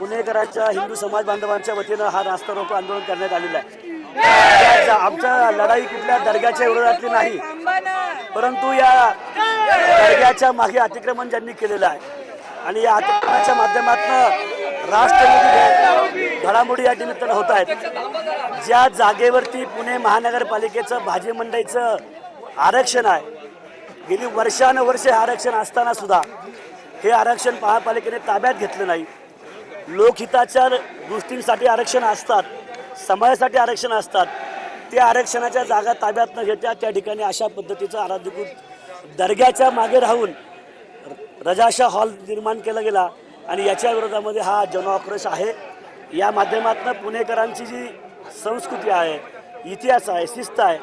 पुणेकरांच्या हिंदू समाज बांधवांच्या वतीनं हा रास्ता रोको आंदोलन करण्यात आलेला आहे. आमच्या लढाई कुठल्या दर्ग्याच्या विरोधातली नाही परंतु या दर्ग्याच्या मागे अतिक्रमण ज्यांनी केलेलं आहे आणि या अतिक्रमणाच्या माध्यमातून राष्ट्रविरोधी घडामोडी या निमित्तानं होत आहेत. ज्या जागेवरती पुणे महानगरपालिकेचं भाजी मंडईचं आरक्षण आहे गेली वर्षानुवर्षे हे आरक्षण असताना सुद्धा हे आरक्षण महापालिकेने ताब्यात घेतलं नाही. लोकहिताच्या गोष्टींसाठी आरक्षण असतात समाजासाठी आरक्षण असतात. त्या आरक्षणाच्या जागा ताब्यात न घेता त्या ठिकाणी अशा पद्धतीचं आराधिकृत दर्ग्याच्या मागे राहून रजाशा हॉल निर्माण केला गेला आणि याच्या विरोधामध्ये हा जनआक्रोश आहे. या माध्यमातून पुणेकरांची जी संस्कृती आहे इतिहास आहे शिस्त आहे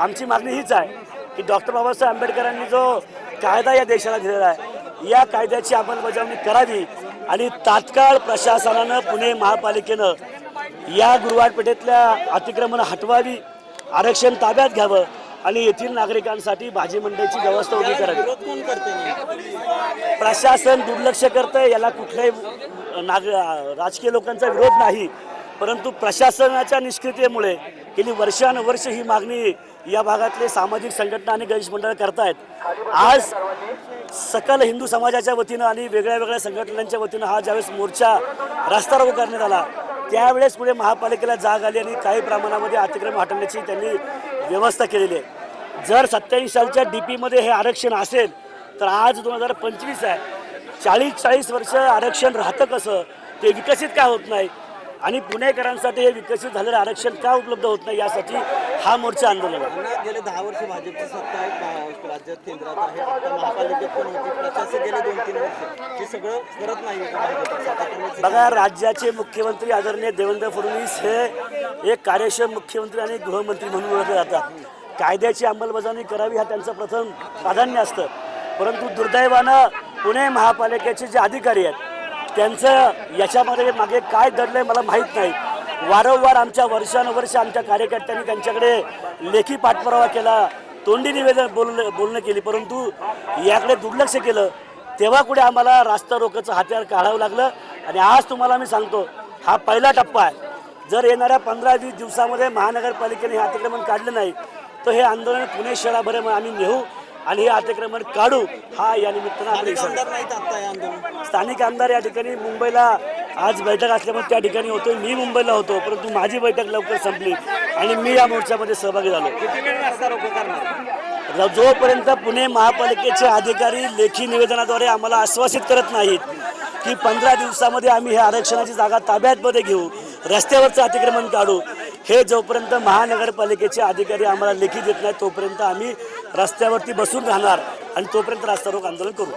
आमची मागणी हीच आहे की डॉक्टर बाबासाहेब आंबेडकरांनी जो कायदा या देशाला दिलेला आहे या कायद्याची अंमलबजावणी करावी. आणि तात्काळ प्रशासनानं पुणे महापालिकेनं या गुरुवारपेठेतल्या अतिक्रमण हटवावी आरक्षण ताब्यात घ्यावं आणि येथील नागरिकांसाठी भाजी मंडईची व्यवस्था उभी करावी. करते प्रशासन दुर्लक्ष करतंय याला कुठल्याही नाग राजकीय लोकांचा विरोध नाही परंतु प्रशासनाच्या निष्क्रियतेमुळे गेली वर्षानुवर्ष ही मागणी या भागातले सामाजिक संघटना आणि गणेश मंडळ करतायत. आज सकल हिंदू समाजाच्या वतीनं आणि वेगळ्या वेगळ्या संघटनांच्या वतीनं हा ज्यावेळेस मोर्चा रास्ता रोको करण्यात आला त्यावेळेस पुढे महापालिकेला जाग आली आणि काही प्रमाणामध्ये अतिक्रम हटवण्याची त्यांनी व्यवस्था केलेली आहे. जर सत्याऐंशी सालच्या डी पीमध्ये हे आरक्षण असेल तर आज दोन हजार पंचवीस आहे. चाळीस चाळीस वर्ष आरक्षण राहतं कसं? ते विकसित काय होत नाही? आणि पुणेकरांसाठी हे विकसित झालेलं आरक्षण का उपलब्ध होत नाही यासाठी हा मोर्चा आंदोलन आहे. गेले दहा वर्ष भाजपची सत्ता आहे राज्यात केंद्रात आहे. आता महापालिकेत पण होती. प्रशासक गेले दोन तीन वर्ष. हे सगळं करत नाही बघा राज्याचे मुख्यमंत्री आदरणीय देवेंद्र फडणवीस हे एक कार्यक्षम मुख्यमंत्री आणि गृहमंत्री म्हणून ओळखले जातात. कायद्याची अंमलबजावणी करावी हा त्यांचं प्रथम प्राधान्य असतं. परंतु दुर्दैवानं पुणे महापालिकेचे जे अधिकारी आहेत त्यांचं याच्यामध्ये मागे काय दडलंय मला माहीत नाही. वारंवार आमच्या वर्षानुवर्ष आमच्या कार्यकर्त्यांनी त्यांच्याकडे लेखी पाठपुरावा केला. तोंडी निवेदन बोलणं बोलणं केली. परंतु याकडे दुर्लक्ष केलं. तेव्हा कुठे आम्हाला रास्ता रोकोचं हत्यार काढावं लागलं. आणि आज तुम्हाला मी सांगतो हा पहिला टप्पा आहे. जर येणाऱ्या पंधरा वीस दिवसामध्ये महानगरपालिकेने हे अतिक्रमण काढलं नाही तर हे आंदोलन पुणे शहराभर आम्ही नेऊ. आणि हे अतिक्रमण काढू हा या निमित्तानं आपला नाहीत आंदोलन स्थानिक आमदार या ठिकाणी मुंबईला आज बैठक असल्यामुळे त्या ठिकाणी होतो मी मुंबईला होतो परंतु माझी बैठक लवकर संपली आणि मी या मोर्चामध्ये सहभागी झालो. जोपर्यंत पुणे महापालिकेचे अधिकारी लेखी निवेदनाद्वारे आम्हाला आश्वासित करत नाहीत की पंधरा दिवसामध्ये आम्ही हे आरक्षणाची जागा ताब्यातमध्ये घेऊ रस्त्यावरचं अतिक्रमण काढू हे जोपर्यंत महानगरपालिकेचे अधिकारी आम्हाला लेखी देत नाही तोपर्यंत आम्ही रस्त्यावरती बसून राहणार आणि तोपर्यंत रास्ता रोक आंदोलन करू.